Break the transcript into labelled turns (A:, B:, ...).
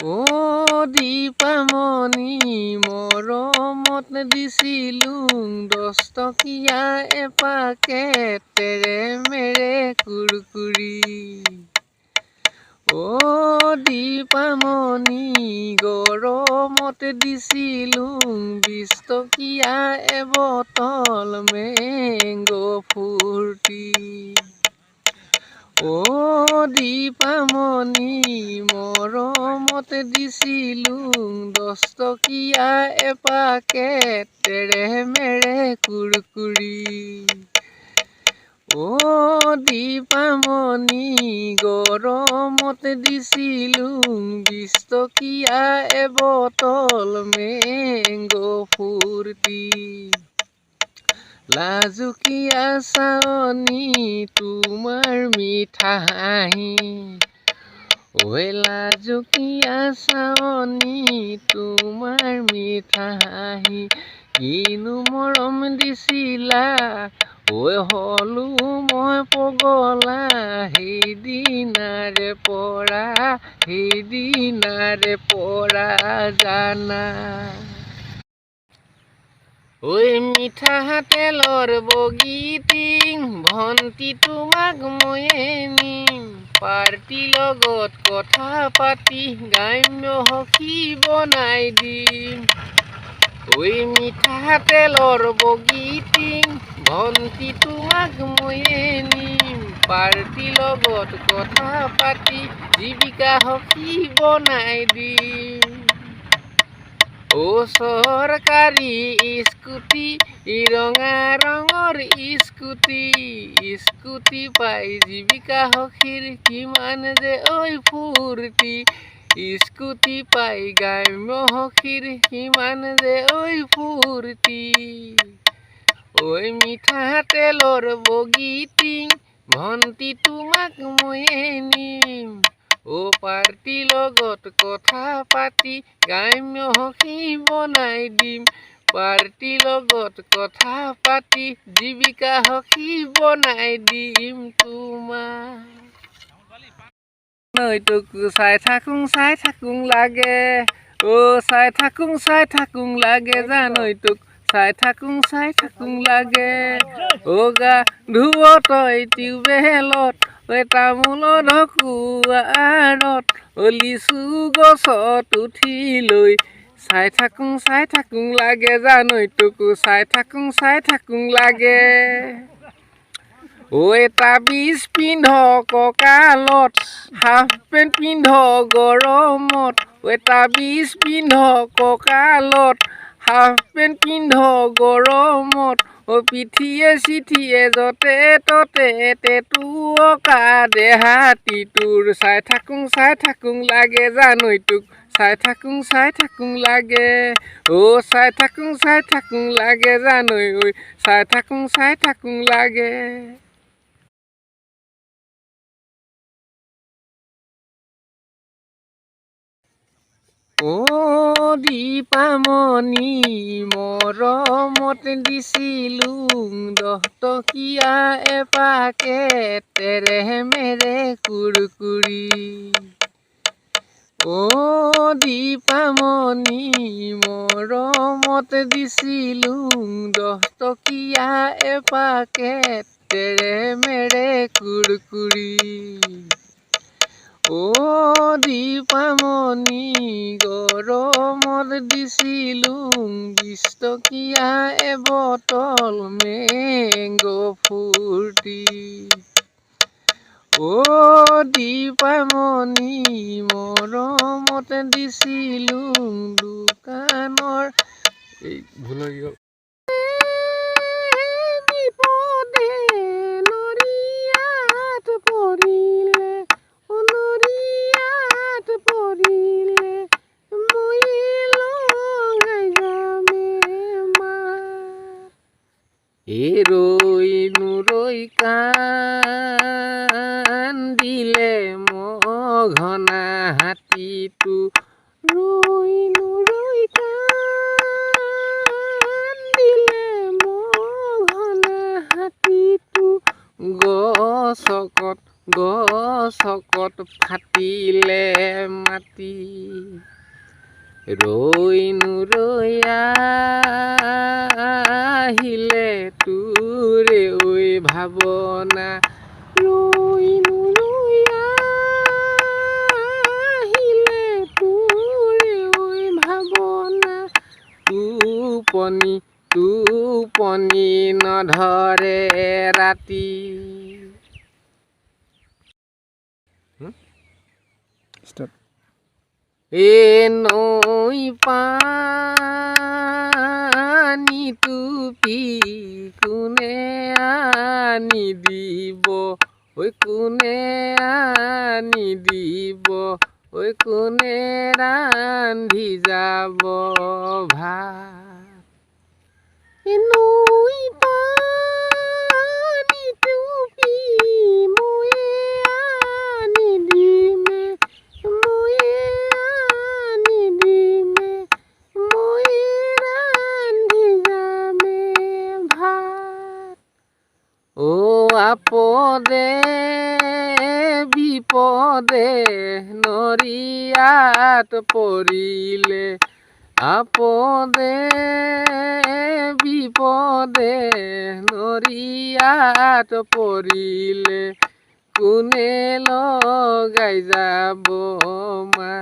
A: অ দীপামণি মৰমত দিছিলো দছ টকীয়া এপাকেট তেৰে মেৰে কুৰকুৰি অ দীপামণি গৰমত দিছিলো বিছ টকীয়া এবটল মেংগ ফূৰ্তি অ দীপামণি, মৰমত দিছিলো দছ টকীয়া এপাকেট তেৰে মেৰে কুৰকুৰি। অ দীপামণি, গৰমত দিছিলো বিছ এবটল মেংগ ফূৰ্তি। লাজুকীয়া চাৱনী তোমাৰ মিঠা হাঁহি ঐ লাজুকীয়া চাৱনী তোমাৰ মিঠা হাঁহি কিনো মৰম দিছিলা? ঐ হলো মই পগলা সেইদিনাৰে পৰা সেইদিনাৰে পৰা জানা। ঐ মিঠা তেলৰ বগীটিং ভণ্টি তোমাক ময়ে নিম। পাৰ্টি লগত কথা পাতি গ্ৰাম্য সখী বনাই দিম। ঐ মিঠা তেলৰ বগীটিং ভণ্টি তোমাক ময়ে নিম। পাৰ্টি লগত কথা পাতি জীৱিকা সখী বনাই দিম। ও চৰকাৰী স্কুটি ৰঙা ৰঙৰ স্কুটি স্কুটি পাই জীৱিকা সখীৰ কিমান যে ঐ ফূৰ্তি স্কুটি পাই গ্ৰাম্য সখীৰ কিমান যে ঐ ফূৰ্তি ঐ মিঠা তেলৰ বগীটিং ভণ্টি তোমাক ময়ে নিম। অ পাৰ্টি লগত কথা পাতি গ্ৰাম্য সখী বনাই দিম। পাৰ্টি লগত কথা পাতি জীৱিকা সখী বনাই দিম তোমাক। নৈটোক চাই থাকোঁ চাই থাকোঁ লাগে। অ চাই থাকোঁ চাই থাকোঁ লাগে জানৈটোক চাই থাকোঁ চাই থাকোঁ লাগে। অ গা ধুৱ তই টিউবেলত তামোলৰ ঢকুৱাৰত লিচু গছত উঠি লৈ চাই থাকোঁ চাই থাকোঁ লাগে জানৈটোকো চাই থাকোঁ চাই থাকোঁ লাগে। ঐ তাবিজ পিন্ধ কঁকালত হাফ পেণ্ট পিন্ধ গৰমত। ঐ তাবিজ পিন্ধ কঁকালত হাফ পেণ্ট পিন্ধ গৰমত। অ পিঠিয়ে চিঠিয়ে য'তে ত'তে টেটুৱকা দেহাতী তোৰ চাই থাকোঁ চাই থাকোঁ লাগে জানৈ তোক চাই থাকোঁ চাই থাকোঁ লাগে অ চাই থাকোঁ চাই থাকোঁ লাগে জানৈ ঐ। চাই থাকোঁ চাই থাকোঁ লাগে। অ দীপামণি মৰমত দিছিলো দহ টকীয়া এপাকেট তেৰে মেৰে কুৰকুৰি। অ দীপামণি মৰমত দিছিলো দহ টকীয়া এপাকেট তেৰে মেৰে কুৰকুৰি। অ দীপামণি গৰমত দিছিলো বিছ টকীয়া এবটল মেংগ ফূৰ্তি। অ দীপামণি মৰমত দিছিলো, দোকানৰ এই ভুল হৈ গ'ল। এই ৰৈ নুৰৈ কান্দিলে মঘনা হাতীটো ৰৈ নুৰৈ কান্দিলে মঘনা হাতীটো গছকত গছকত ফাটিলে মাটি। ৰৈনো ৰৈ আহিলে তোৰে ঐ ভাৱনা ৰৈনো ৰৈ আহিলে ঐ ভাৱনা টোপনি টোপনি নধৰে ৰাতি এ নৈ পানী টুপি কোনে আনি দিব ঐ কোনে আনি দিব ঐ কোনে ৰান্ধি যাব ভাত। এ নৈ পানী টুপি ময়ে আনি দিমে ময়ে আনি দিমে ময়ে ৰান্ধি যামে ভাত ও আপদে বিপদে নৰিয়াত পৰিলে আপদে বিপদে নৰিয়াত পৰিলে কোনে লগাই যাব মা?